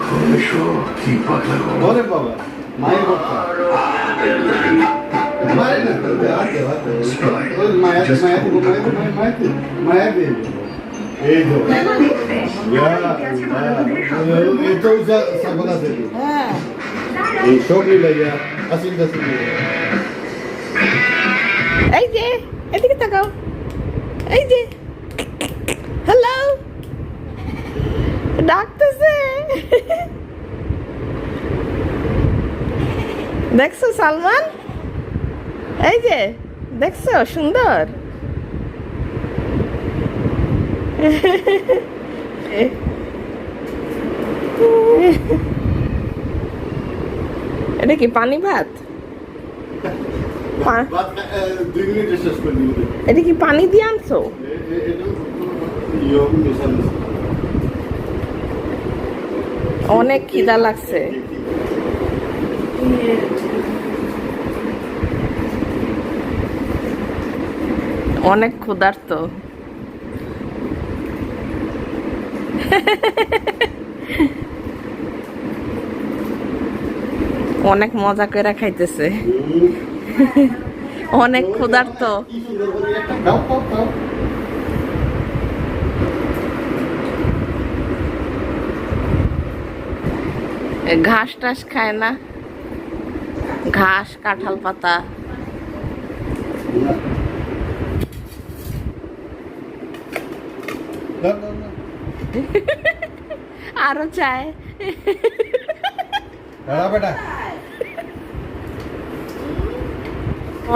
তুমি এসো কি পাগলাগো ওরে বাবা মায়ের কথা মায়ের মায়ের মায়ের মায়ের মায়ের এই তো ইয়া যা সাবনা দেব হ্যাঁ এই সব মিলে ইয়া আসিন দাসিন এই যে এদিকে তাকাও এই যে হ্যালো ডাকতেছে দেখছ সালমান এই যে দেখছ সুন্দর এটা কি পানি ভাত? এটা কি পানি দিয়ে আনছো? অনেক খিদা লাগছে। অনেক ক্ষুধার্ত। অনেক মজা করে খাইতেছে। অনেক ক্ষুধার্ত। ঘাস টাস খায় না। ঘাস কাঁঠাল পাতা। আরও চায়। বেটা।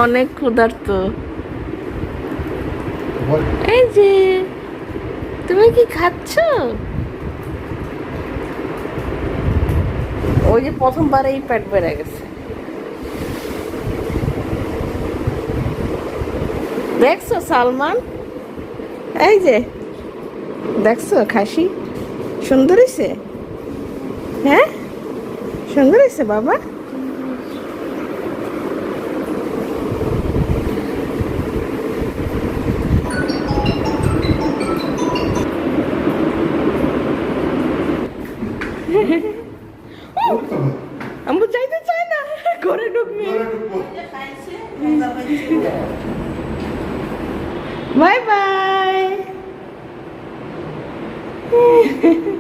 অনেক ক্ষুধার্ত। এই যে তুমি কি খাচ্ছ? ওই যে প্রথমবার এই পেট বেড়ে গেছে। দেখছ সালমান? এই যে দেখছ খাসি? সুন্দর হয়েছে হ্যাঁ? সুন্দর হয়েছে বাবা? Bye bye.